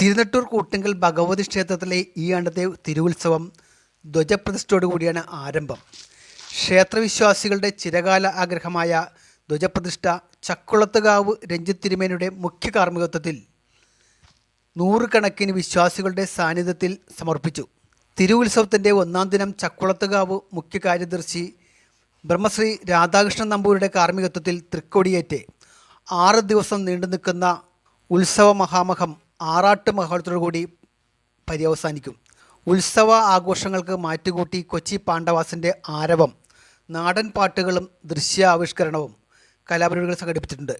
തിരുനെട്ടൂർ കൂട്ടിങ്കൽ ഭഗവതി ക്ഷേത്രത്തിലെ ഈ ആണ്ടത്തെ തിരുവുത്സവം ധ്വജപ്രതിഷ്ഠയോടുകൂടിയാണ് ആരംഭം. ക്ഷേത്രവിശ്വാസികളുടെ ചിരകാല ആഗ്രഹമായ ധ്വജപ്രതിഷ്ഠ ചക്കുളത്തുകാവ് രഞ്ജിത് തിരുമേനയുടെ മുഖ്യ കാർമ്മികത്വത്തിൽ നൂറുകണക്കിന് വിശ്വാസികളുടെ സാന്നിധ്യത്തിൽ സമർപ്പിച്ചു. തിരുവുത്സവത്തിന്റെ ഒന്നാം ദിനം ചക്കുളത്തുകാവ് മുഖ്യ കാര്യദർശി ബ്രഹ്മശ്രീ രാധാകൃഷ്ണൻ നമ്പൂരിയുടെ കാർമ്മികത്വത്തിൽ തൃക്കൊടിയേറ്റ് ആറ് ദിവസം നീണ്ടു നിൽക്കുന്ന ഉത്സവ മഹാമഹം ആറാട്ട് മഹോത്സവത്തോടുകൂടി പര്യവസാനിക്കും. ഉത്സവ ആഘോഷങ്ങൾക്ക് മാറ്റുകൂട്ടി കൊച്ചി പാണ്ഡവാസിന്റെ ആരവം നാടൻ പാട്ടുകളും ദൃശ്യാവിഷ്കരണവും കലാപരിപാടികൾ സംഘടിപ്പിച്ചിട്ടുണ്ട്.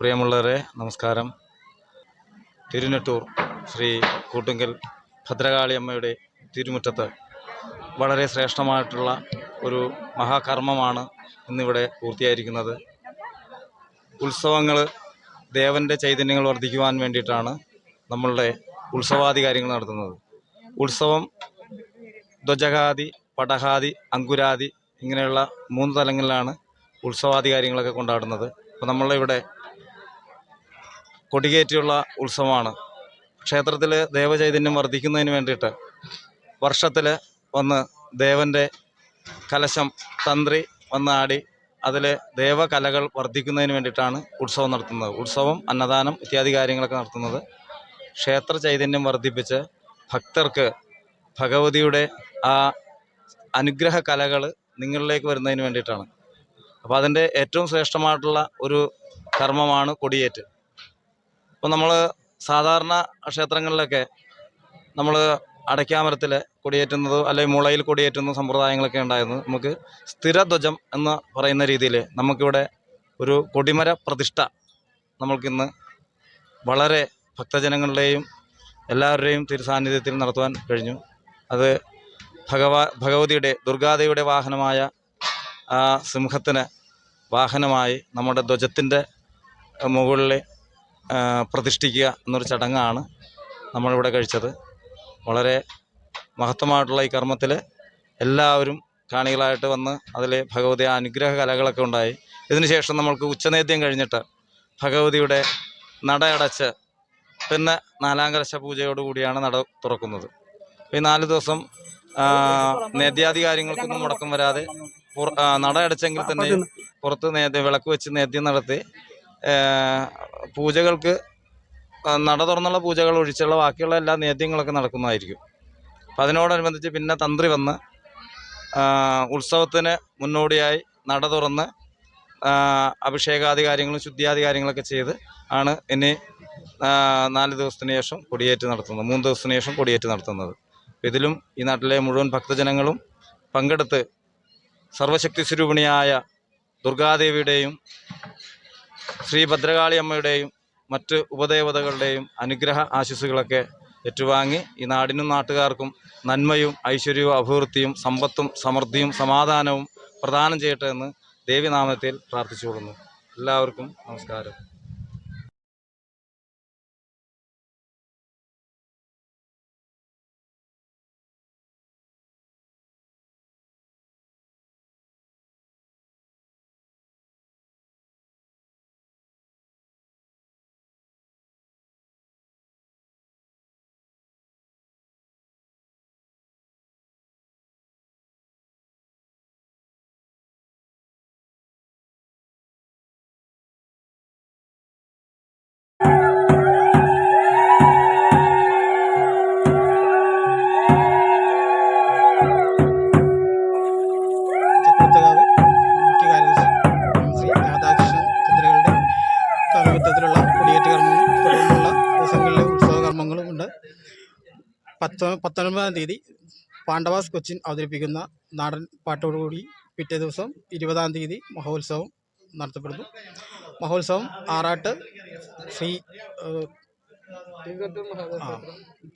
പ്രിയമുള്ളവരെ നമസ്കാരം. തിരുനെട്ടൂർ ശ്രീ കൂട്ടുങ്കൽ ഭദ്രകാളി അമ്മയുടെ തിരുമുറ്റത്ത് വളരെ ശ്രേഷ്ഠമായിട്ടുള്ള ഒരു മഹാകർമ്മമാണ് ഇന്നിവിടെ പൂർത്തിയായിരിക്കുന്നത്. ഉത്സവങ്ങൾ ദേവന്റെ ചൈതന്യങ്ങൾ വർദ്ധിക്കുവാൻ വേണ്ടിയിട്ടാണ് നമ്മളുടെ ഉത്സവാദി കാര്യങ്ങൾ നടത്തുന്നത്. ഉത്സവം ധ്വജകാദി പടഹാദി അങ്കുരാദി ഇങ്ങനെയുള്ള മൂന്ന് തലങ്ങളിലാണ് ഉത്സവാദി കാര്യങ്ങളൊക്കെ കൊണ്ടാടുന്നത്. അപ്പോൾ നമ്മളുടെ നമ്മളിവിടെ കൊടികേറ്റിയുള്ള ഉത്സവമാണ്. ക്ഷേത്രത്തിലെ ദേവചൈതന്യം വർദ്ധിക്കുന്നതിന് വേണ്ടിയിട്ട് വർഷത്തിൽ വന്ന് ദേവന്റെ കലശം തന്ത്രി വന്നാടി അതിൽ ദേവകലകൾ വർദ്ധിക്കുന്നതിന് വേണ്ടിയിട്ടാണ് ഉത്സവം നടത്തുന്നത്. ഉത്സവം അന്നദാനം ഇത്യാദി കാര്യങ്ങളൊക്കെ നടത്തുന്നത്. ക്ഷേത്ര ചൈതന്യം വർദ്ധിപ്പിച്ച് ഭക്തർക്ക് ഭഗവതിയുടെ ആ അനുഗ്രഹ കലകൾ നിങ്ങളിലേക്ക് വരുന്നതിന് വേണ്ടിയിട്ടാണ്. അപ്പോൾ അതിന്റെ ഏറ്റവും ശ്രേഷ്ഠമായിട്ടുള്ള ഒരു കർമ്മമാണ് കൊടിയേറ്റ്. അപ്പോൾ നമ്മൾ സാധാരണ ക്ഷേത്രങ്ങളിലൊക്കെ നമ്മൾ അടയ്ക്കാമരത്തിൽ കൊടിയേറ്റുന്നത് അല്ലെങ്കിൽ മുളയിൽ കൊടിയേറ്റുന്ന സമ്പ്രദായങ്ങളൊക്കെ ഉണ്ടായിരുന്നു. നമുക്ക് സ്ഥിരധ്വജം എന്ന് പറയുന്ന രീതിയിൽ നമുക്കിവിടെ ഒരു കൊടിമര പ്രതിഷ്ഠ നമ്മൾക്കിന്ന് വളരെ ഭക്തജനങ്ങളുടെയും എല്ലാവരുടെയും തിരുസാന്നിധ്യത്തിൽ നടത്തുവാൻ കഴിഞ്ഞു. അത് ഭഗവാ ഭഗവതിയുടെ ദുർഗാദേവിയുടെ വാഹനമായ ആ സിംഹത്തിന് വാഹനമായി നമ്മുടെ ധ്വജത്തിന്റെ മുകളിൽ പ്രതിഷ്ഠിക്കുക എന്നൊരു ചടങ്ങാണ് നമ്മളിവിടെ കഴിച്ചത്. വളരെ മഹത്വമായിട്ടുള്ള ഈ കർമ്മത്തിൽ എല്ലാവരും കാണികളായിട്ട് വന്ന് അതിൽ ഭഗവതി അനുഗ്രഹ കലകളൊക്കെ ഉണ്ടായി. ഇതിനുശേഷം നമ്മൾക്ക് ഉച്ചനേദ്യം കഴിഞ്ഞിട്ട് ഭഗവതിയുടെ നട അടച്ച് പിന്നെ നാലാം കലശ പൂജയോടുകൂടിയാണ് നട തുറക്കുന്നത്. ഈ നാല് ദിവസം കാര്യങ്ങൾക്കൊന്നും മുടക്കം വരാതെ നടയടച്ചെങ്കിൽ നട അടച്ചെങ്കിൽ തന്നെ പുറത്ത് നേദ്യം വിളക്ക് വെച്ച് നേദ്യം നടത്തി പൂജകൾക്ക് നട തുറന്നുള്ള പൂജകൾ ഒഴിച്ചുള്ള ബാക്കിയുള്ള എല്ലാ നേദ്യങ്ങളൊക്കെ നടക്കുന്നതായിരിക്കും. അപ്പം അതിനോടനുബന്ധിച്ച് പിന്നെ തന്ത്രി വന്ന് ഉത്സവത്തിന് മുന്നോടിയായി നട തുറന്ന് അഭിഷേകാദി കാര്യങ്ങളും ശുദ്ധിയാദി കാര്യങ്ങളൊക്കെ ചെയ്ത് ആണ് ഇനി നാല് ദിവസത്തിന് ശേഷം കൊടിയേറ്റ് നടത്തുന്നത്. മൂന്ന് ദിവസത്തിന് ശേഷം കൊടിയേറ്റ് നടത്തുന്നത്. ഇതിലും ഈ നാട്ടിലെ മുഴുവൻ ഭക്തജനങ്ങളും പങ്കെടുത്ത് സർവശക്തി സ്വരൂപിണിയായ ദുർഗാദേവിയുടെയും ശ്രീ ഭദ്രകാളി മറ്റ് ഉപദേവതകളുടെയും അനുഗ്രഹ ആശിസ്സുകളൊക്കെ ഏറ്റുവാങ്ങി ഈ നാടിനും നാട്ടുകാർക്കും നന്മയും ഐശ്വര്യവും അഭിവൃദ്ധിയും സമ്പത്തും സമൃദ്ധിയും സമാധാനവും പ്രദാനം ചെയ്യട്ടെ എന്ന് ദേവിനാമത്തിൽ പ്രാർത്ഥിച്ചുകൊള്ളുന്നു. എല്ലാവർക്കും നമസ്കാരം. പത്ത് പത്തൊൻപതാം തീയതി പാണ്ഡവാസ് കൊച്ചിൻ അവതരിപ്പിക്കുന്ന നാടൻ പാട്ടോടുകൂടി പിറ്റേ ദിവസം ഇരുപതാം തീയതി മഹോത്സവം നടത്തപ്പെടുന്നു. മഹോത്സവം ആറാട്ട് ശ്രീ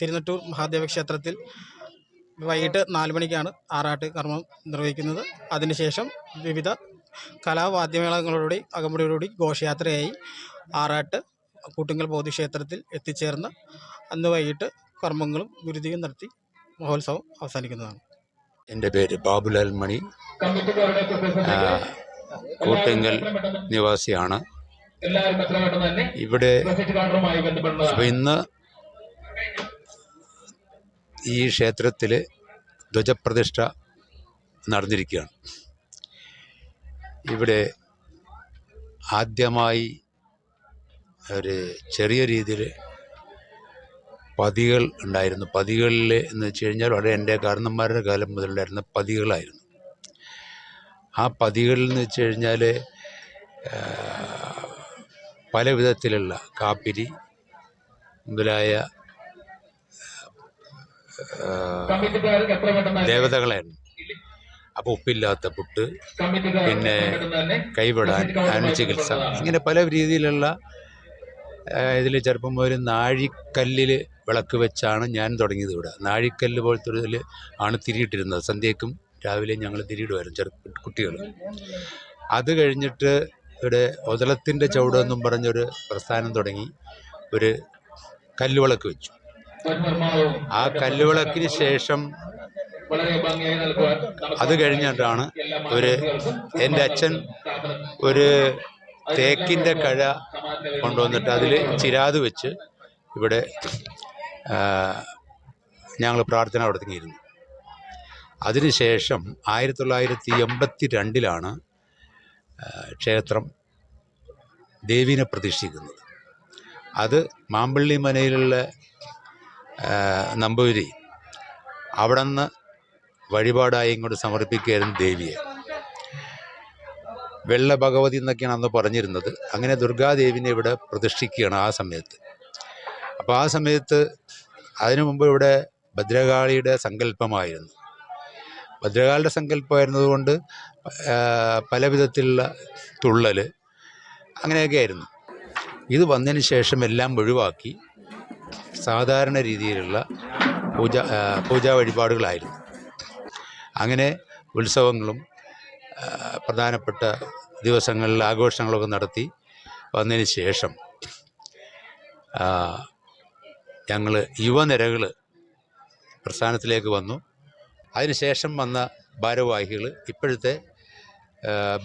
തിരുനെട്ടൂർ മഹാദേവ ക്ഷേത്രത്തിൽ വൈകിട്ട് നാല് മണിക്കാണ് ആറാട്ട് കർമ്മം നിർവഹിക്കുന്നത്. അതിനുശേഷം വിവിധ കലാവാദ്യമേളങ്ങളോടുകൂടി അകമ്പടിയോടുകൂടി ഘോഷയാത്രയായി ആറാട്ട് കൂട്ടുങ്കൽ ബോധിക്ഷേത്രത്തിൽ എത്തിച്ചേർന്ന് അന്ന് വൈകിട്ട് കർമ്മങ്ങളും ഗുരുതിയും നടത്തി മഹോത്സവം അവസാനിക്കുന്നതാണ്. എന്റെ പേര് ബാബുലാൽ മണി. കൂട്ടിങ്കൽ നിവാസിയാണ്. ഇവിടെ അപ്പോൾ ഇന്ന് ഈ ക്ഷേത്രത്തിൽ ധ്വജപ്രതിഷ്ഠ നടന്നിരിക്കുകയാണ്. ഇവിടെ ആദ്യമായി ഒരു ചെറിയ രീതിയിൽ പതികൾ ഉണ്ടായിരുന്നു. പതികളിൽ എന്ന് വെച്ച് കഴിഞ്ഞാൽ വളരെ എന്റെ കാരണന്മാരുടെ കാലം മുതലുണ്ടായിരുന്ന പതികളായിരുന്നു. ആ പതികളിൽ എന്ന് വെച്ച് കഴിഞ്ഞാൽ പല വിധത്തിലുള്ള കാപ്പിരി മുതലായ ദേവതകളായിരുന്നു. അപ്പോൾ ഉപ്പില്ലാത്ത പുട്ട് പിന്നെ കൈവിടാൻ ആന ചികിത്സ ഇങ്ങനെ പല രീതിയിലുള്ള ഇതിൽ ചെറുപ്പം മുതൽ നാഴിക്കല്ലിൽ വിളക്ക് വെച്ചാണ് ഞാൻ തുടങ്ങിയത് ഇവിടെ. നാഴിക്കല്ല് പോലത്തെ ഒരു ഇതിൽ ആണ് തിരിയിട്ടിരുന്നത്. സന്ധ്യയ്ക്കും രാവിലെ ഞങ്ങൾ തിരിയിടുമായിരുന്നു ചെറു കുട്ടികൾ അത് കഴിഞ്ഞിട്ട് ഇവിടെ ഒതളത്തിന്റെ ചവിടെന്നും പറഞ്ഞൊരു പ്രസ്ഥാനം തുടങ്ങി ഒരു കല്ലുവിളക്ക് വെച്ചു. ആ കല്ലുവിളക്കിന് ശേഷം അത് കഴിഞ്ഞിട്ടാണ് ഒരു എന്റെ അച്ഛൻ ഒരു തേക്കിന്റെ കഴ കൊണ്ടുവന്നിട്ട് അതിൽ ചിരാത് വെച്ച് ഇവിടെ ഞങ്ങൾ പ്രാർത്ഥന നടത്തിയിരുന്നു. അതിനുശേഷം ആയിരത്തി തൊള്ളായിരത്തി എൺപത്തി രണ്ടിലാണ് ക്ഷേത്രം ദേവീനെ പ്രതീക്ഷിക്കുന്നത് അത് മാമ്പള്ളി മനയിലുള്ള നമ്പൂരി അവിടെ നിന്ന് വഴിപാടായി ഇങ്ങോട്ട് സമർപ്പിക്കുകയായിരുന്നു ദേവിയെ. വെള്ള ഭഗവതി എന്നൊക്കെയാണ് അന്ന് പറഞ്ഞിരുന്നത്. അങ്ങനെ ദുർഗാദേവിനെ ഇവിടെ പ്രതിഷ്ഠിക്കുകയാണ് ആ സമയത്ത്. അപ്പോൾ ആ സമയത്ത് അതിനു മുമ്പ് ഇവിടെ ഭദ്രകാളിയുടെ സങ്കല്പമായിരുന്നു. ഭദ്രകാളിയുടെ സങ്കല്പമായിരുന്നതുകൊണ്ട് പല വിധത്തിലുള്ള തുള്ളൽ അങ്ങനെയൊക്കെ ആയിരുന്നു. ഇത് വന്നതിന് ശേഷം എല്ലാം ഒഴിവാക്കി സാധാരണ രീതിയിലുള്ള പൂജ പൂജാ വഴിപാടുകളായിരുന്നു. അങ്ങനെ ഉത്സവങ്ങളും പ്രധാനപ്പെട്ട ദിവസങ്ങളിൽ ആഘോഷങ്ങളൊക്കെ നടത്തി വന്നതിന് ശേഷം ഞങ്ങൾ യുവനിരകൾ പ്രസ്ഥാനത്തിലേക്ക് വന്നു. അതിനുശേഷം വന്ന ഭാരവാഹികൾ ഇപ്പോഴത്തെ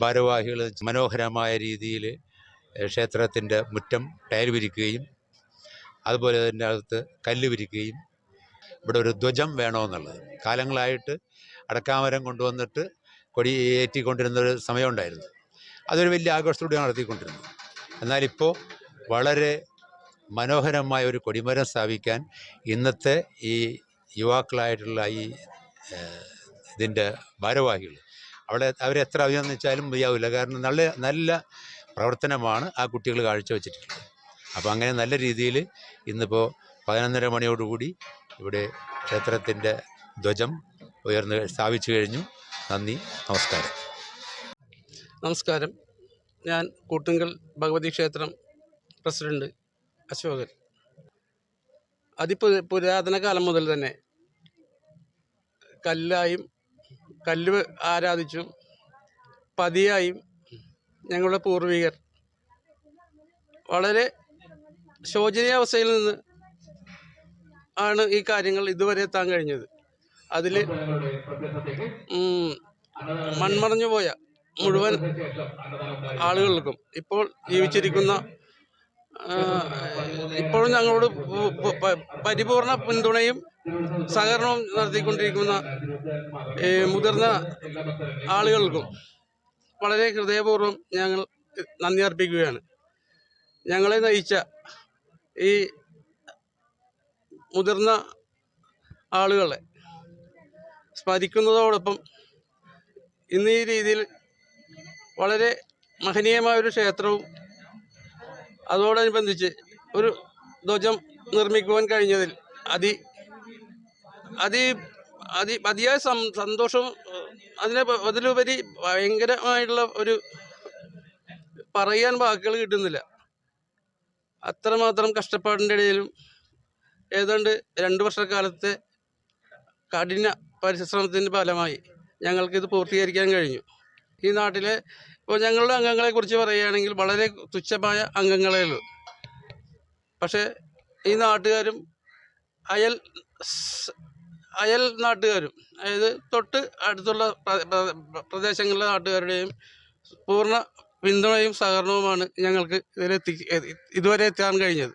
ഭാരവാഹികൾ മനോഹരമായ രീതിയിൽ ക്ഷേത്രത്തിന്റെ മുറ്റം ടയൽ വിരിക്കുകയും അതുപോലെ തന്നെ അകത്ത് കല്ല് വിരിക്കുകയും ഇവിടെ ഒരു ധ്വജം വേണമെന്നുള്ളത് കാലങ്ങളായിട്ട് അടക്കാമരം കൊണ്ടുവന്നിട്ട് കൊടി ഏറ്റിക്കൊണ്ടിരുന്ന ഒരു സമയമുണ്ടായിരുന്നു. അതൊരു വലിയ ആഘോഷത്തോടെ നടത്തിക്കൊണ്ടിരുന്നത്. എന്നാലിപ്പോൾ വളരെ മനോഹരമായ ഒരു കൊടിമരം സ്ഥാപിക്കാൻ ഇന്നത്തെ ഈ യുവാക്കളായിട്ടുള്ള ഈ ഇതിന്റെ ഭാരവാഹികൾ അവിടെ അവരെത്ര അഭിനന്ദിച്ചാലും മതിയാവില്ല. കാരണം നല്ല നല്ല പ്രവർത്തനമാണ് ആ കുട്ടികൾ കാഴ്ചവെച്ചിട്ടുള്ളത്. അപ്പോൾ അങ്ങനെ നല്ല രീതിയിൽ ഇന്നിപ്പോൾ പതിനൊന്നര മണിയോടുകൂടി ഇവിടെ ക്ഷേത്രത്തിന്റെ ധ്വജം ഉയർന്ന് സ്ഥാപിച്ചു കഴിഞ്ഞു. നന്ദി നമസ്കാരം. നമസ്കാരം. ഞാൻ കൂട്ടുങ്കൽ ഭഗവതി ക്ഷേത്രം പ്രസിഡന്റ് അശോകൻ. അതിപു പുരാതന കാലം മുതൽ തന്നെ കല്ലായും കല്ല് ആരാധിച്ചും പതിയായും ഞങ്ങളുടെ പൂർവികർ വളരെ ശോചനീയാവസ്ഥയിൽ നിന്ന് ആണ് ഈ കാര്യങ്ങൾ ഇതുവരെ എത്താൻ കഴിഞ്ഞത്. അതിൽ മൺമറഞ്ഞു പോയ മുഴുവൻ ആളുകൾക്കും ഇപ്പോൾ ജീവിച്ചിരിക്കുന്ന ഇപ്പോഴും ഞങ്ങളോട് പരിപൂർണ പിന്തുണയും സഹകരണവും നടത്തിക്കൊണ്ടിരിക്കുന്ന മുതിർന്ന ആളുകൾക്കും വളരെ ഹൃദയപൂർവം ഞങ്ങൾ നന്ദി അർപ്പിക്കുകയാണ്. ഞങ്ങളെ നയിച്ച ഈ മുതിർന്ന ആളുകളെ സ്മരിക്കുന്നതോടൊപ്പം ഇന്ന് ഈ രീതിയിൽ വളരെ മഹനീയമായൊരു ക്ഷേത്രവും അതോടനുബന്ധിച്ച് ഒരു ധ്വജം നിർമ്മിക്കുവാൻ കഴിഞ്ഞതിൽ അതി അതി അതി അതിയായ സന്തോഷവും അതിനെ അതിലുപരി ഭയങ്കരമായിട്ടുള്ള ഒരു പറയാൻ വാക്കുകൾ കിട്ടുന്നില്ല. അത്രമാത്രം കഷ്ടപ്പാടിന്റെ ഇടയിലും ഏതാണ്ട് രണ്ട് വർഷക്കാലത്തെ കഠിന പരിശ്രമത്തിന്റെ ഫലമായി ഞങ്ങൾക്കിത് പൂർത്തീകരിക്കാൻ കഴിഞ്ഞു. ഈ നാട്ടിലെ ഇപ്പോൾ ഞങ്ങളുടെ അംഗങ്ങളെക്കുറിച്ച് പറയുകയാണെങ്കിൽ വളരെ തുച്ഛമായ അംഗങ്ങളേ ഉള്ളൂ പക്ഷേ ഈ നാട്ടുകാരും അയൽ അയൽ നാട്ടുകാരും അതായത് തൊട്ട് അടുത്തുള്ള പ്ര- പ്ര- പ്രദേശങ്ങളിലെ നാട്ടുകാരുടെയും പൂർണ പിന്തുണയും സഹകരണവുമാണ് ഞങ്ങൾക്ക് ഇതിലെത്തി ഇതുവരെ എത്താൻ കഴിഞ്ഞത്.